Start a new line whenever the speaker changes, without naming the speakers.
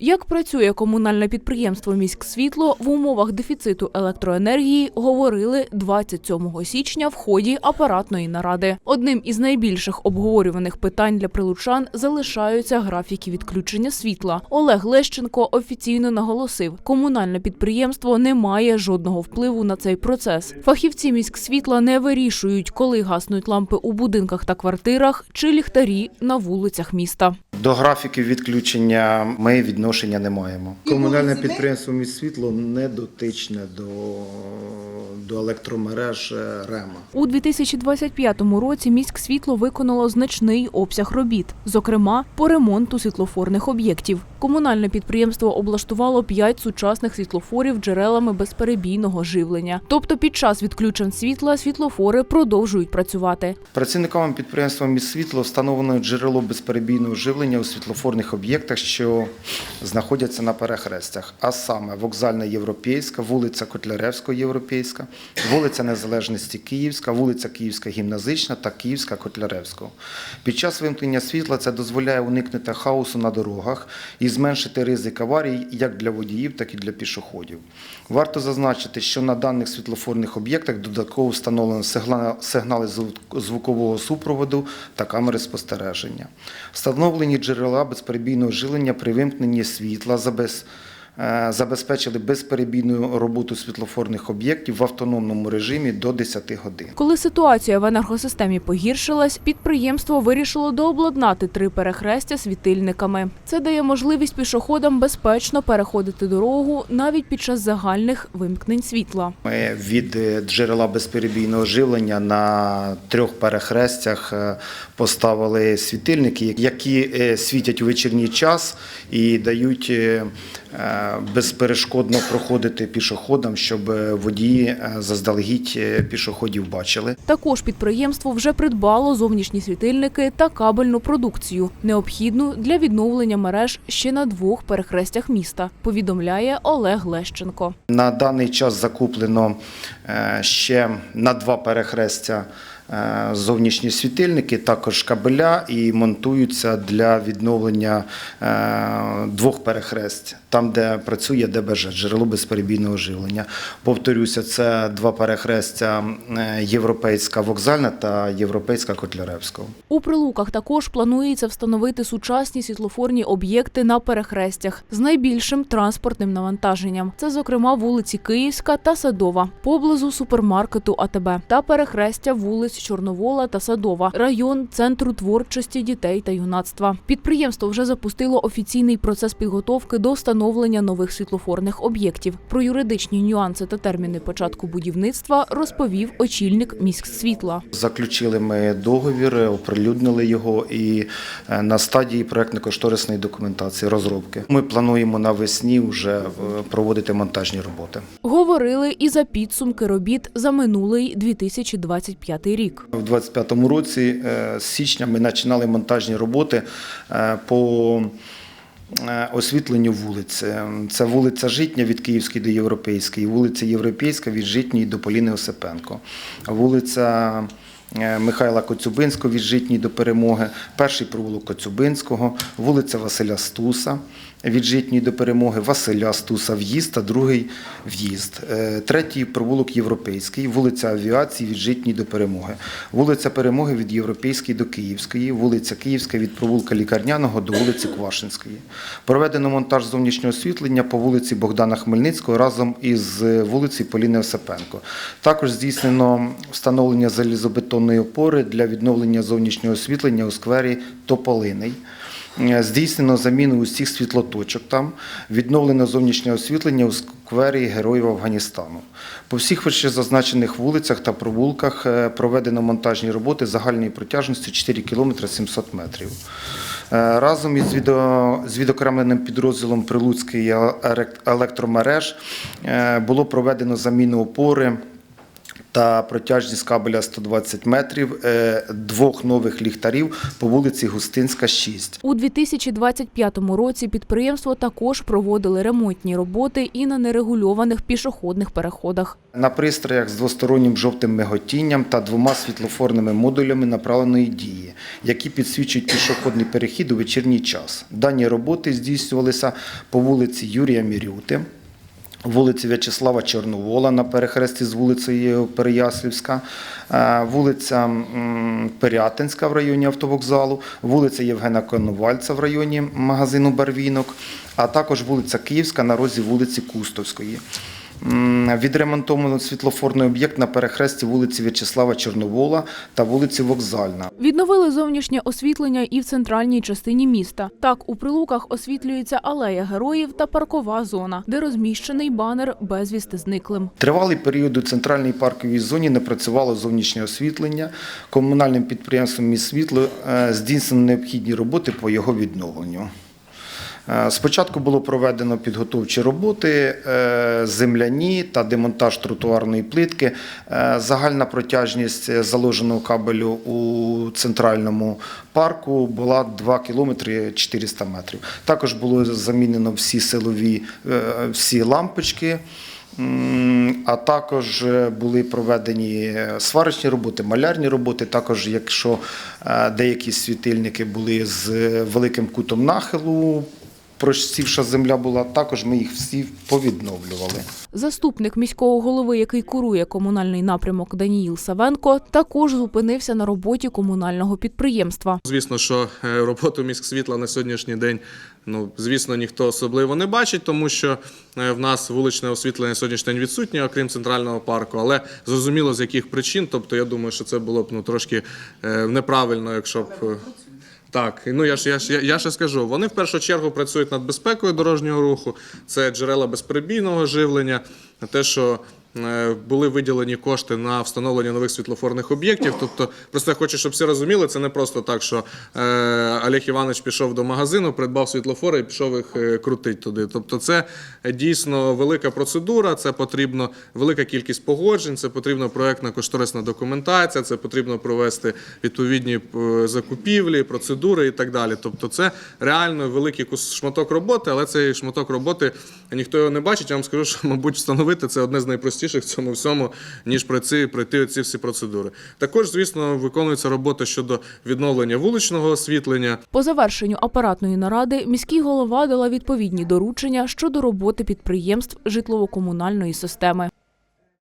Як працює комунальне підприємство «Міськсвітло» в умовах дефіциту електроенергії, говорили 27 січня в ході апаратної наради. Одним із найбільших обговорюваних питань для прилучан залишаються графіки відключення світла. Олег Лещенко офіційно наголосив, комунальне підприємство не має жодного впливу на цей процес. Фахівці «Міськсвітла» не вирішують, коли гаснуть лампи у будинках та квартирах чи ліхтарі на вулицях міста.
До графіків відключення ми відношення не маємо. Комунальне підприємство «Міськсвітло» не дотичне до, до електромереж е, РЕМА.
У 2025 році міськсвітло виконало значний обсяг робіт, зокрема по ремонту світлофорних об'єктів. Комунальне підприємство облаштувало п'ять сучасних світлофорів джерелами безперебійного живлення. Тобто під час відключень світла світлофори продовжують працювати.
Працівниками підприємства «Міськсвітло» встановлено джерело безперебійного живлення у світлофорних об'єктах, що знаходяться на перехрестях, а саме вокзальна Європейська, вулиця Котляревська Європейська, вулиця Незалежності Київська, вулиця Київська Гімназична та Київська Котляревського. Під час вимкнення світла це дозволяє уникнути хаосу на дорогах і зменшити ризик аварій як для водіїв, так і для пішоходів. Варто зазначити, що на даних світлофорних об'єктах додатково встановлено сигнали звукового супроводу та камери спостереження. Встановлені джерела безперебійного жилення при вимкненні світла забез- е, забезпечили безперебійну роботу світлофорних об'єктів в автономному режимі до 10 годин.
Коли ситуація в енергосистемі погіршилась, підприємство вирішило дообладнати три перехрестя світильниками. Це дає можливість пішоходам безпечно переходити дорогу навіть під час загальних вимкнень світла.
Ми від е, джерела безперебійного живлення на трьох перехрестях е, поставили світильники, які е, світять у вечірній час і дають е, е, безперешкодно проходити пішоходам, щоб е, водії е, заздалегідь е, пішоходів бачили.
Також підприємство вже придбало зовнішні світильники та кабельну продукцію, необхідну для відновлення мереж ще на двох перехрестях міста. Повідомляє Олег Лещенко.
На даний час закуплено ще на два перехрестя зовнішні світильники, також кабеля і монтуються для відновлення е, двох перехресть, там, де працює ДБЖ, джерело безперебійного живлення. Повторюся, це два перехрестя е, Європейська вокзальна та Європейська Котляревського.
У прилуках також планується встановити сучасні світлофорні об'єкти на перехрестях з найбільшим транспортним навантаженням. Це, зокрема, вулиці Київська та Садова, поблизу супермаркету АТБ та перехрестя вулиць Чорновола та Садова, район центру творчості дітей та юнацтва. Підприємство вже запустило офіційний процес підготовки до встановлення нових світлофорних об'єктів. Про юридичні нюанси та терміни початку будівництва розповів очільник міськсвітла.
Заключили ми договір, оприлюднили його і е, на стадії проектно-кошторисної документації розробки. Ми плануємо навесні вже е, проводити монтажні роботи.
Говорили і за підсумки робіт за минулий 2025 рік.
У 2025 році е, з січня ми починали монтажні роботи е, по е, освітленню вулиць. Це вулиця Житня від Київської до Європейської, вулиця Європейська від Житньої до Поліни Осипенко, вулиця Михайла Коцюбинського від Житньої до Перемоги, перший провулок Коцюбинського, вулиця Василя Стуса від Житньої до Перемоги, Василя Стуса в'їзд та другий в'їзд. Е, Третій провулок Європейський, вулиця Авіації від Житньої до Перемоги, вулиця Перемоги від Європейської до Київської, вулиця Київська від провулка Лікарняного до вулиці Квашинської. Проведено монтаж зовнішнього освітлення по вулиці Богдана Хмельницького разом із вулиці Поліни Осипенко. Також здійснено встановлення залізобетонної опори для відновлення зовнішнього освітлення у сквері Тополиний. Е, Здійснено заміну усіх світлоточок там, відновлено зовнішнє освітлення у сквері Героїв Афганістану. По всіх вище зазначених вулицях та провулках е, проведено монтажні роботи загальної протяжністю 4 км 700 метрів. Е, Разом із з відокремленим підрозділом Прилуцький електромереж було проведено заміну опори та протяжність кабеля 120 метрів, е, двох нових ліхтарів по вулиці Густинська, 6.
У 2025 році підприємство також проводили ремонтні роботи і на нерегульованих пішохідних переходах.
На пристроях з двостороннім жовтим миготінням та двома світлофорними модулями направленої дії, які підсвічують пішохідний перехід у вечірній час. Дані роботи здійснювалися по вулиці Юрія Мірюти, вулиці В'ячеслава Чорновола на перехресті з вулицею Переяслівська, е, вулиця Пирятинська в районі автовокзалу, вулиця Євгена Коновальця в районі магазину Барвінок, а також вулиця Київська на розі вулиці Кустовської. Відремонтовано світлофорний об'єкт на перехресті вулиці В'ячеслава Чорновола та вулиці Вокзальна.
Відновили зовнішнє освітлення і в центральній частині міста. Так, у прилуках освітлюється алея героїв та паркова зона, де розміщений банер безвісти зниклим.
Тривалий період у центральній парковій зоні не працювало зовнішнє освітлення. Комунальним підприємством «Міськсвітло» е, здійснено необхідні роботи по його відновленню. Е, Спочатку було проведено підготовчі роботи, е, земляні та демонтаж тротуарної плитки. Е, Загальна протяжність заложеного кабелю у центральному парку була 2 кілометри 400 метрів. Також було замінено всі силові всі лампочки. А також були проведені сварочні роботи, малярні роботи. Також, якщо деякі світильники були з великим кутом нахилу, просівша земля була, також ми їх всі повідновлювали.
Заступник міського голови, який курує комунальний напрямок Даніїл Савенко, також зупинився на роботі комунального підприємства.
Звісно, що е, роботу міськсвітла на сьогоднішній день, ну звісно, ніхто особливо не бачить, тому що е, в нас вуличне освітлення на сьогоднішній день відсутнє, окрім центрального парку. Але зрозуміло з яких причин. Тобто, я думаю, що це було б ну трошки е, неправильно, якщо б. Так, ну я ж я ж я, я ще скажу. Вони в першу чергу працюють над безпекою дорожнього руху. Це джерела безперебійного живлення, те, що були виділені кошти на встановлення нових світлофорних об'єктів. Тобто, просто я хочу, щоб всі розуміли, це не просто так, що е, Олег Іванович пішов до магазину, придбав світлофори і пішов їх е, крутити туди. Тобто, це дійсно велика процедура, це потрібно велика кількість погоджень, це потрібна проектна кошторисна документація, це потрібно провести відповідні е, закупівлі, процедури і так далі. Тобто, це реально великий кус- шматок роботи, але цей шматок роботи ніхто його не бачить. Я вам скажу, що, мабуть, встановити це одне з найпростіших в цьому всьому, ніж пройти, пройти ці всі процедури. Також, звісно, виконується робота щодо відновлення вуличного освітлення.
По завершенню апаратної наради міський голова дала відповідні доручення щодо роботи підприємств житлово-комунальної системи.